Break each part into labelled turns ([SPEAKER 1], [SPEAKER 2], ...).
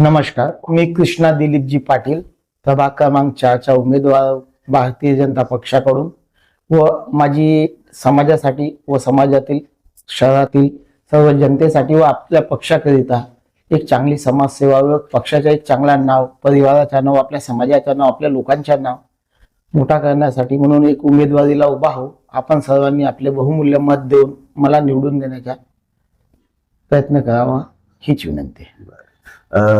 [SPEAKER 1] नमस्कार मी कृष्णा दिलीपजी पाटील प्रभाग क्रमांक चारचा उमेदवार भारतीय जनता पक्षाकडून व माझी समाजासाठी व समाजातील शहरातील सर्व जनतेसाठी व आपल्या पक्षाकरिता एक चांगली समाजसेवा व पक्षाचं एक चांगला नाव परिवाराचं नाव आपल्या समाजाचं नाव आपल्या लोकांचं नाव मोठा करण्यासाठी म्हणून एक उमेदवारीला उभा हो आपण सर्वांनी आपले बहुमूल्य मत देऊन मला निवडून देण्याचा प्रयत्न करावा हीच विनंती आहे.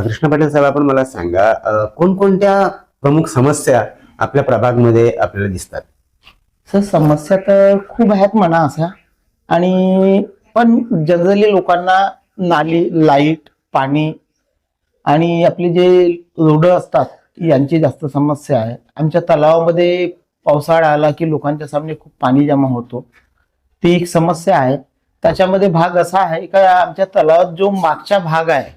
[SPEAKER 2] कृष्ण पाटील साहेब आपण मला सांगा कोणकोणत्या प्रमुख समस्या आपल्या प्रभागमध्ये आपल्याला दिसतात?
[SPEAKER 1] सर समस्या तर खूप आहेत म्हणा अशा आणि पण जनरली लोकांना नाली लाइट पाणी आणि आपले जे रोड असतात यांची जास्त समस्या आहे आमच्या तलावामध्ये पावसाळा आला की लोकांच्या सामने खूप पाणी जमा होतो. ती एक समस्या आहे. त्याच्यामध्ये भाग असा आहे का आमच्या तलावात जो मागचा भाग आहे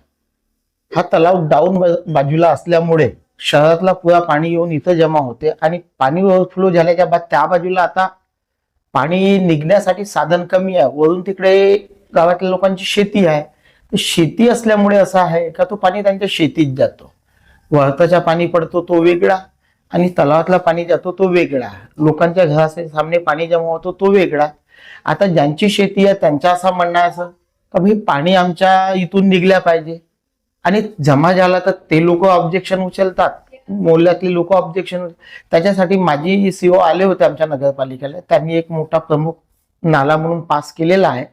[SPEAKER 1] हा तलाव डाऊन बाजूला असल्यामुळे शहरातला पुरा पाणी येऊन इथं जमा होते आणि पाणी ओव्हरफ्लो झाल्याच्या बाद त्या बाजूला आता पाणी निघण्यासाठी साधन कमी आहे. वरून तिकडे गावातल्या लोकांची शेती आहे. तर शेती असल्यामुळे असं आहे का तो पाणी त्यांच्या शेतीत जातो. वळताचा पाणी पडतो तो वेगळा. आणि तलावातला पाणी जातो तो वेगळा. लोकांच्या घराच्या सामने पाणी जमा होतो तो वेगळा. आता ज्यांची शेती आहे त्यांच्या असं म्हणणं आहे असं का भाई पाणी आमच्या इथून निघल्या पाहिजे. आणि जमा झाला तर ते लोक ऑब्जेक्शन उचलतात. मोहल्ल्यातले लोक ऑब्जेक्शन त्याच्यासाठी माझी सीओ आले होते आमच्या नगरपालिकेला. त्यांनी एक मोठा प्रमुख नाला म्हणून पास केलेला आहे.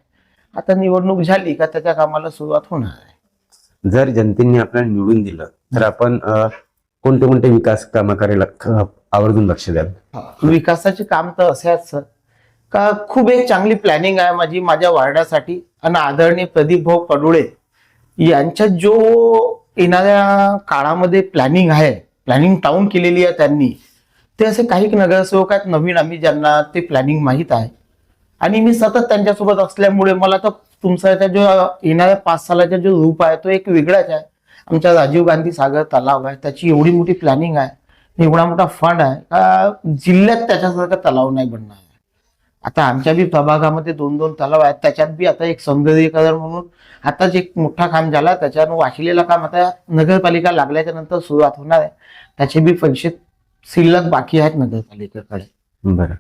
[SPEAKER 1] आता निवडणूक झाली का त्याच्या कामाला सुरुवात होणार आहे.
[SPEAKER 2] जर जनतेने आपल्याला निवडून दिलं तर आपण कोणते कोणते विकास कामाकडे लक्ष- आवर्जून लक्ष द्याल?
[SPEAKER 1] विकासाचे काम तर असे आहेत सर. का खूप एक चांगली प्लॅनिंग आहे माझी माझ्या वार्डासाठी. आणि आदरणीय प्रदीप भाऊ कडुळे यांच्या जो येणाऱ्या काळामध्ये प्लॅनिंग आहे प्लॅनिंग टाऊन केलेली आहे त्यांनी ते असे काही नगरसेवक आहेत नवीन आम्ही ज्यांना ते प्लॅनिंग माहीत आहे. आणि मी सतत त्यांच्यासोबत असल्यामुळे मला तर तुमचा त्या जो येणाऱ्या पाच सालाचा जो रूप आहे तो एक वेगळाच आहे. आमच्या राजीव गांधी सागर तलाव आहे त्याची एवढी मोठी प्लॅनिंग आहे एवढा मोठा फंड आहे. का जिल्ह्यात त्याच्यासारखा तलाव नाही बनणार. आहे आता आमच्या बी प्रभागामध्ये दोन दोन तलाव आहेत. त्याच्यात बी आता एक सौंदर्यीकरण म्हणून आताच एक मोठा काम झाला. त्याच्यानं वाचलेलं काम आता नगरपालिका लागल्याच्या नंतर सुरुवात होणार आहे. त्याचे बी पैसे शिल्लक बाकी आहेत नगरपालिकेकडे.
[SPEAKER 2] बरं.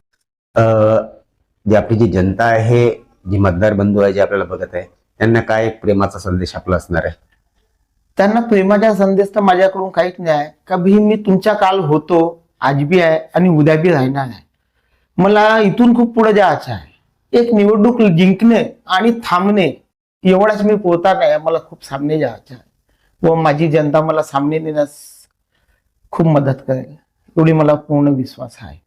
[SPEAKER 2] जी आपली जी जनता आहे जी मतदार बंधू आहे जे आपल्याला बघत आहे त्यांना काय एक प्रेमाचा संदेश आपला असणार आहे?
[SPEAKER 1] त्यांना प्रेमाचा संदेश तर माझ्याकडून काहीच नाही आहे. का भी मी तुमच्या काल होतो आज बी आहे आणि उद्या बी राहणार आहे. मला इथून खूप पुढे जायचं आहे. एक निवडणूक जिंकणे आणि थांबणे एवढाच मी पोहता नाही. मला खूप सामने जायचं आहे. व माझी जनता मला सामने नेण्यास खूप मदत करेल एवढी मला पूर्ण विश्वास आहे.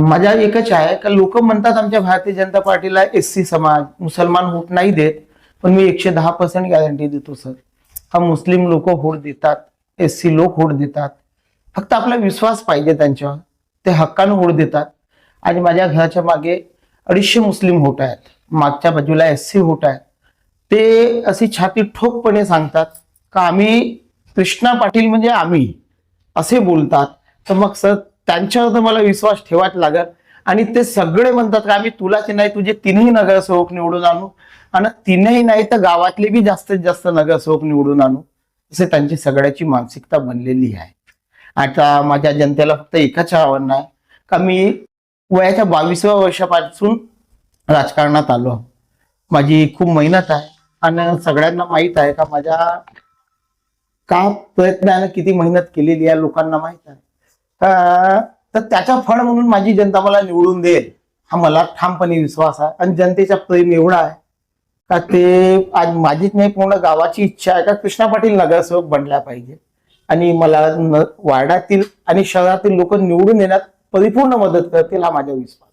[SPEAKER 1] माझा एकच आहे का लोक म्हणतात आमच्या भारतीय जनता पार्टीला एस सी समाज मुसलमान होत नाही देत पण मी एकशे दहा पर्सेंट गॅरंटी देतो सर हा मुस्लिम लोक होड देतात एस सी लोक होड देतात. फक्त आपला विश्वास पाहिजे त्यांच्यावर. ते हक्कानं होड देतात. आणि माझ्या घराच्या मागे अडीचशे मुस्लिम होत आहेत. मागच्या बाजूला एस सी होत आहेत. ते अशी छाती ठोकपणे सांगतात का आम्ही कृष्णा पाटील म्हणजे आम्ही असे बोलतात. तर मग सर त्यांच्यावर तर मला विश्वास ठेवाच लागेल. आणि ते सगळे म्हणतात का आम्ही तुलाच नाही तुझे तीनही नगरसेवक निवडून आणू. आणि तीनही नाही तर गावातले बी जास्तीत जास्त नगरसेवक निवडून आणू. असे त्यांची सगळ्याची मानसिकता बनलेली आहे. आता माझ्या जनतेला फक्त एकच आव्हान आहे का मी वयाच्या बावीसव्या वर्षापासून राजकारणात आलो. माझी खूप मेहनत आहे आणि सगळ्यांना माहीत आहे का माझ्या का प्रयत्नानं किती मेहनत केलेली आहे लोकांना माहीत आहे. तर त्याचा फळ म्हणून माझी जनता मला निवडून देईल हा मला ठामपणे विश्वास आहे आणि जनतेचा प्रेम एवढा आहे का ते आज माझीच नाही पूर्ण गावाची इच्छा आहे का कृष्णा पाटील नगरसेवक बनल्या पाहिजे. आणि मला वार्डातील आणि शहरातील लोक निवडून येण्यात परिपूर्ण मदत करतील हा माझा विश्वास